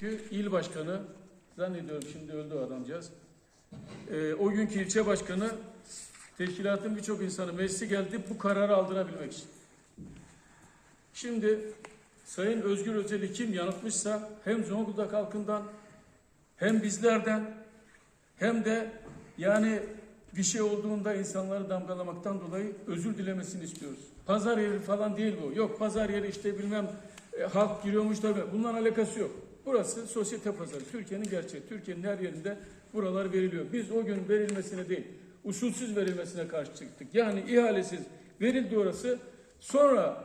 Çünkü il başkanı, zannediyorum şimdi öldü o adamcağız. Ee, o günkü ilçe başkanı teşkilatın birçok insanı meclise geldi bu kararı aldırabilmek için. Şimdi Sayın Özgür Özel'i kim yanıltmışsa hem Zonguldak halkından hem bizlerden hem de yani bir şey olduğunda insanları damgalamaktan dolayı özür dilemesini istiyoruz. Pazar yeri falan değil bu. Yok pazar yeri işte bilmem e, halk giriyormuş tabii. Bunların alakası yok. Burası sosyete pazarı. Türkiye'nin gerçeği. Türkiye'nin her yerinde buralar veriliyor. Biz o gün verilmesine değil, usulsüz verilmesine karşı çıktık. Yani ihalesiz verildi orası. Sonra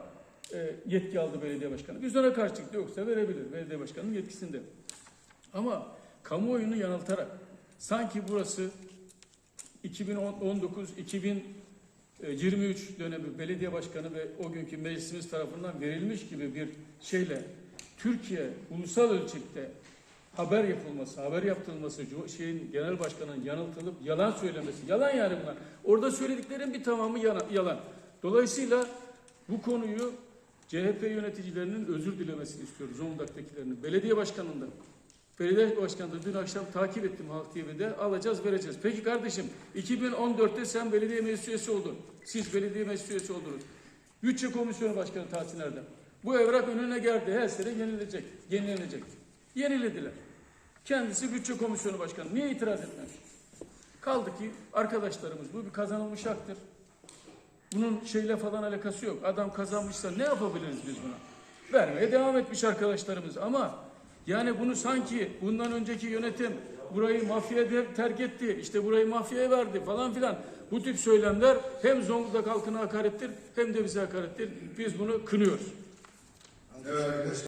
e, yetki aldı belediye başkanı. Biz ona karşı çıktık. Yoksa verebilir. Belediye başkanının yetkisinde. Ama kamuoyunu yanıltarak sanki burası 2019-2023 dönemi belediye başkanı ve o günkü meclisimiz tarafından verilmiş gibi bir şeyle Türkiye ulusal ölçekte haber yapılması, haber yaptırılması, şeyin genel başkanın yanıltılıp yalan söylemesi, yalan yani bunlar. Orada söylediklerin bir tamamı yalan. Dolayısıyla bu konuyu CHP yöneticilerinin özür dilemesini istiyoruz Zonguldak'takilerinin. Belediye başkanından. Belediye başkanı dün akşam takip ettim Halk TV'de. Alacağız vereceğiz. Peki kardeşim 2014'te sen belediye meclis üyesi oldun. Siz belediye meclis üyesi oldunuz. Bütçe komisyonu başkanı Tahsin Erdem. Bu evrak önüne geldi. Her sene yenilecek. Yenilenecek. Yenilediler. Kendisi bütçe komisyonu başkanı. Niye itiraz etmemiş? Kaldı ki arkadaşlarımız bu bir kazanılmış haktır. Bunun şeyle falan alakası yok. Adam kazanmışsa ne yapabiliriz biz buna? Vermeye devam etmiş arkadaşlarımız ama yani bunu sanki bundan önceki yönetim burayı mafyaya de- terk etti, işte burayı mafyaya verdi falan filan. Bu tip söylemler hem Zonguldak halkına hakarettir hem de bize hakarettir. Biz bunu kınıyoruz. No, it.